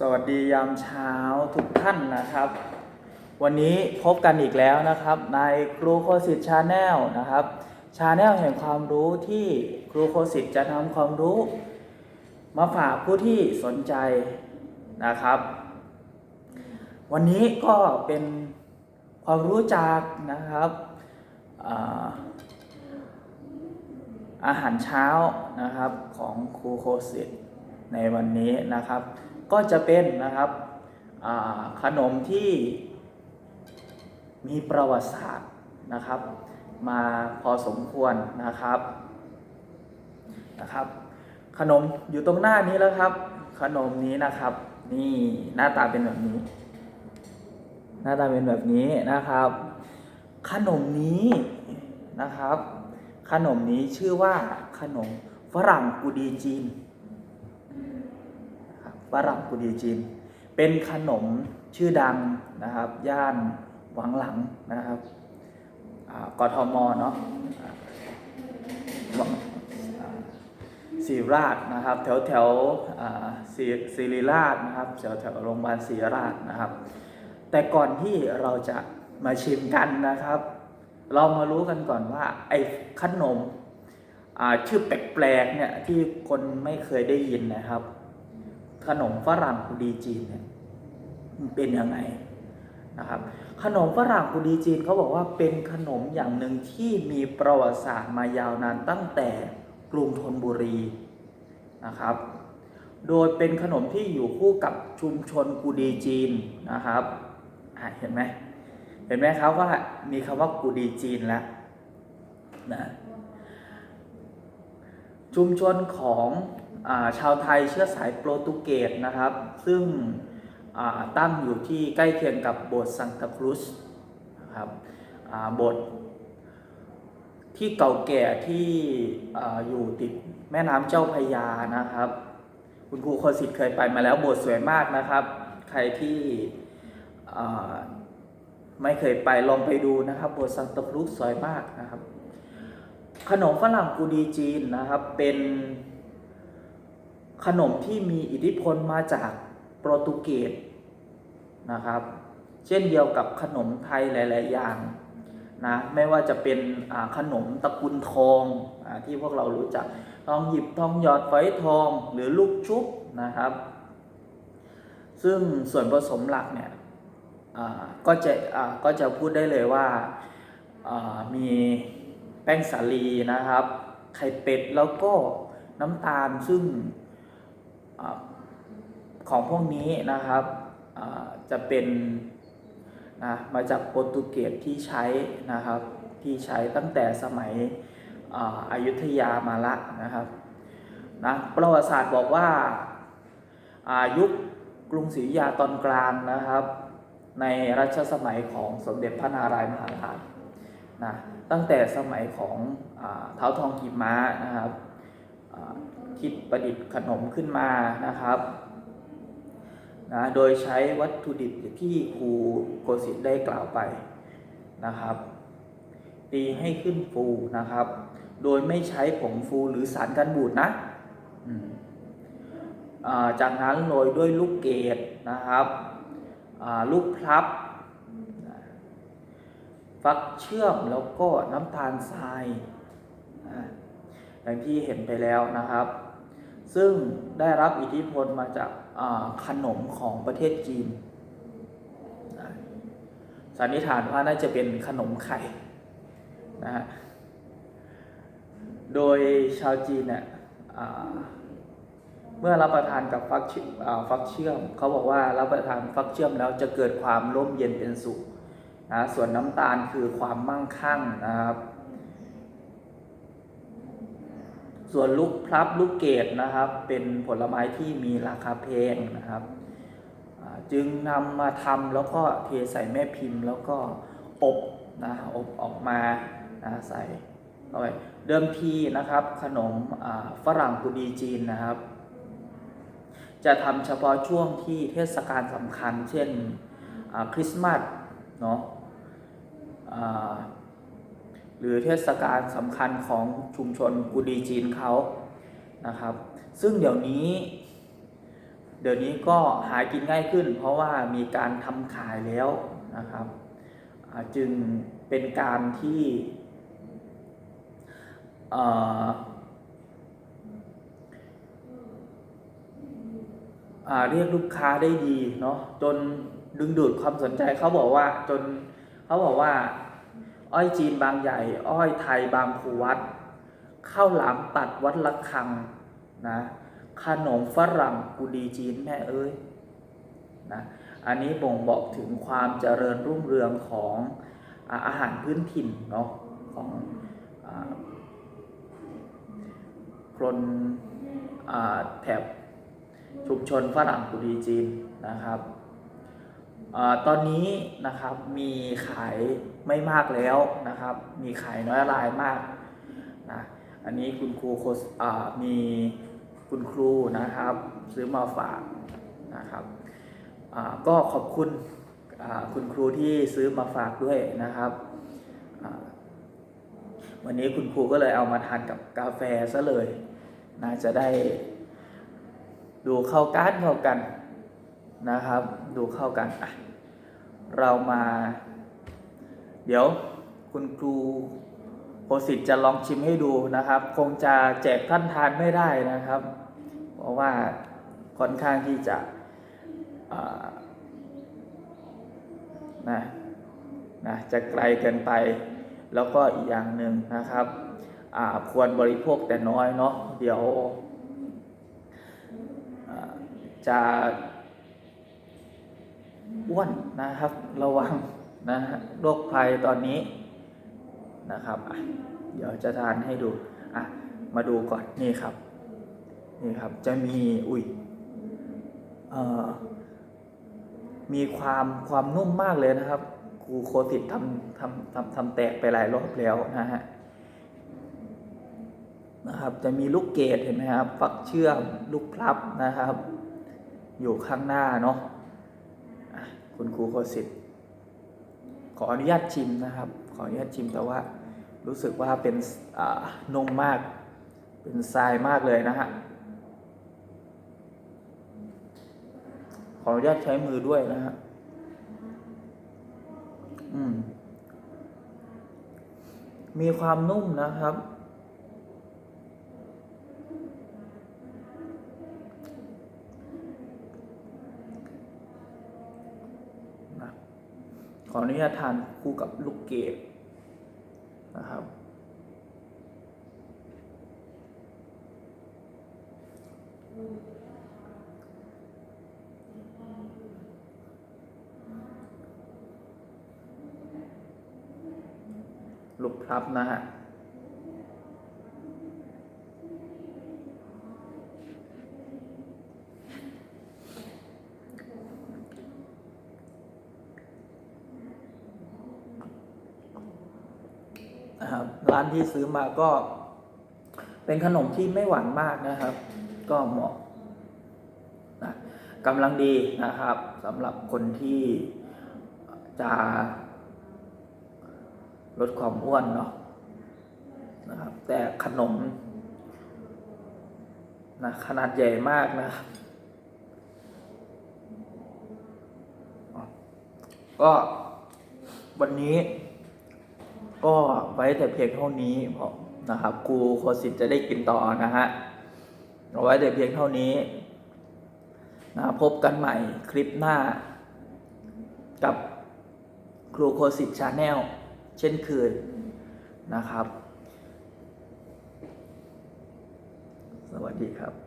สวัสดียามเช้าทุกท่านนะครับ วันนี้พบกันอีกแล้วนะครับในครูโคสิตชาแนลนะครับชาแนลแห่งความรู้ที่ครูโคสิตจะนำความรู้ มาฝากผู้ที่สนใจนะครับ วันนี้ก็เป็นความรู้จักนะครับอ่าอาหารเช้านะครับของครูโคสิตในวันนี้นะครับ ก็จะเป็นนะครับขนมที่มีประวัติศาสตร์นะครับ มาพอสมควรนะครับนะครับ ขนมอยู่ตรงหน้านี้แล้วครับ ขนมนี้นะครับ นี่หน้าตาเป็นแบบนี้ หน้าตาเป็นแบบนี้นะครับ ขนมนี้นะครับ ขนมนี้ชื่อว่าขนมฝรั่งกุดีจีน ฝรั่งกุดีจีน เป็นขนมชื่อดังนะครับ ย่านหวังหลังนะครับกทมเนาะศิริราชนะครับ แถวแถวศิริราชนะครับแถวแถวโรงพยาบาลศิริราชนะครับ แต่ก่อนที่เราจะมาชิมกันนะครับ เรามารู้กันก่อนว่าไอ้ขนมชื่อแปลกๆเนี่ยที่คนไม่เคยได้ยินนะครับ ขนมฝรั่งกุดีจีนเนี่ยเป็นยังไงนะครับ ขนมฝรั่งกุดีจีนเขาบอกว่าเป็นขนมอย่างหนึ่งที่มีประวัติศาสตร์มายาวนานตั้งแต่กรุงธนบุรีนะครับ โดยเป็นขนมที่อยู่คู่กับชุมชนกุดีจีนนะครับเห็นไหมเห็นไหมครับว่ามีคำว่ากุดีจีนแล้วนะชุมชนของ ชาวไทยเชื้อสายโปรตุเกสนะครับ ซึ่งตั้งอยู่ที่ใกล้เคียงกับโบสถ์ซังตาครุสนะครับโบสถ์ที่เก่าแก่ที่อยู่ติดแม่น้ำเจ้าพยานะครับ คุณครูโคสิทธิ์เคยไปมาแล้วโบสถ์สวยมากนะครับ ใครที่ไม่เคยไปลองไปดูนะครับโบสถ์ซังตาครุสสวยมากนะครับ ขนมฝรั่งกูดีจีนนะครับเป็น ขนมที่มีอิทธิพลมาจากโปรตุเกสนะครับ เช่นเดียวกับขนมไทยหลาย ๆ อย่างนะไม่ว่าจะเป็นขนมตะกูลทองอที่พวกเรารู้จักทองหยิบทองหยอดฝอยทองหรือลูกชุบนะครับ ซึ่งส่วนผสมหลักเนี่ยก็จะก็จะพูดได้เลยว่ามีแป้งสาลีนะครับ ไข่เป็ดแล้วก็น้ำตาลซึ่ง ของพวกนี้นะครับจะเป็นนะมาจากโปรตุเกสที่ใช้นะครับที่ใช้ตั้งแต่สมัยอายุทยามาละนะครับนะประวัติศาสตร์บอกว่าอายุคกรุงศรีอยุธยาตอนกลางนะครับ ในรัชสมัยของสมเด็จพระนารายณ์มหาราชนะตั้งแต่สมัยของอเท้าทองกีม้านะครับ คิดประดิษฐ์ขนมขึ้นมานะครับนะโดยใช้วัตถุดิบที่ครูโกสิทธิ์ได้กล่าวไปนะครับ ตีให้ขึ้นฟูนะครับ โดยไม่ใช้ผงฟูหรือสารกันบูดนะอ่าจากนั้นโรยด้วยลูกเกดนะครับอ่าลูกพลับ ฟักเชื่อมแล้วก็น้ำตาลทรายอ่าอย่างที่เห็นไปแล้วนะครับ ซึ่งได้รับอิทธิพลมาจากขนมของประเทศจีนสันนิษฐานว่าน่าจะเป็นขนมไข่นะฮะโดยชาวจีนเนี่ยเมื่อรับประทานกับฟักเชื่อมฟักเชื่อม เขาบอกว่ารับประทานฟักเชื่อมแล้วจะเกิดความร่มเย็นเป็นสุขนะส่วนน้ำตาลคือความมั่งคั่งนะครับ ส่วนลูกพลับลูกเกดนะครับ เป็นผลไม้ที่มีราคาแพงนะครับ จึงนำมาทำแล้วก็เทใส่แม่พิมพ์แล้วก็อบนะอบออกมานะใส่เข้าไปเดิมทีนะครับขนมฝรั่งกุดีจีนนะครับ จะทำเฉพาะช่วงที่เทศกาลสำคัญ เช่นคริสต์มาสเนาะ หรือเทศกาลสำคัญของชุมชนกุดีจีนเขานะครับ ซึ่งเดี๋ยวนี้ เดี๋ยวนี้ก็หากินง่ายขึ้น เพราะว่ามีการทำขายแล้วนะครับจึงเป็นการที่เเรียกลูกค้าได้ดีเนาะจนดึงดูดความสนใจเขาบอกว่าจนเขาบอกว่า อ้อยจีนบางใหญ่ อ้อยไทยบางขวัดข้าวหลามตัดวัดละคังนะขนมฝรั่งกุดีจีนแม่เอ้ยนะอันนี้บ่งบอกถึงความเจริญรุ่งเรืองของอาหารพื้นถิ่นเนาะของอคนแถบชุมชนฝรั่งกุดีจีนนะครับ ตอนนี้นะครับมีขายไม่มากแล้วนะครับ มีขายน้อยรายมากนะอันนี้คุณครูโคสมีคุณครูนะครับ ซื้อมาฝากนะครับก็ขอบคุณคุณครูที่ซื้อมาฝากด้วยนะครับ วันนี้คุณครูก็เลยเอามาทานกับกาแฟซะเลยนะจะได้ดูเข้ากันเข้ากันนะครับ ดูเข้ากันอะ เรามา เดี๋ยวคุณครูโคสิตจะลองชิมให้ดูนะครับ คงจะแจกท่านทานไม่ได้นะครับ เพราะว่าค่อนข้างที่จะนะนะจะไกลเกินไป แล้วก็อีกอย่างหนึ่งนะครับควรบริโภคแต่น้อยเนาะเดี๋ยวจะ อ้วนนะครับ ระวังนะฮะโรคภัยตอนนี้นะครับอะเดี๋ยวจะทานให้ดูอะมาดูก่อนนี่ครับนี่ครับจะมีอุ้ยเอ่อมีความความนุ่มมากเลยนะครับครูโคติดทำทำทำทำแตกไปหลายรอบแล้วนะฮะนะครับ จะมีลูกเกดเห็นไหมครับ ฟักเชื่อมลูกพลับนะครับ อยู่ข้างหน้าเนาะ คุณครูโคสิตขออนุญาตชิมนะครับ ขออนุญาตชิมแต่ว่ารู้สึกว่าเป็นอ่านมมาก เป็นทรายมากเลยนะฮะ ขออนุญาตใช้มือด้วยนะฮะ อืม มีความนุ่มนะครับ ออนุญาตทานคู่กับลูกเกดนะครับ ลูกพลับนะฮะ นะครับร้าน ที่ซื้อมาก็ เป็นขนมที่ไม่หวานมากนะครับ ก็เหมาะนะกำลังดีนะครับสำหรับคนที่จะลดความอ้วนเนาะนะครับ แต่ขนมนะขนาดใหญ่มากนะครับก็วันนี้ ก็ไว้แต่เพียงเท่านี้พราะนะครับครูโคสิตจะได้กินต่อนะฮะเอาไว้แต่เพียงเท่านี้นะพบกันใหม่คลิปหน้า กับครูโคสิตชาแนลเช่นเคยนะครับ สวัสดีครับ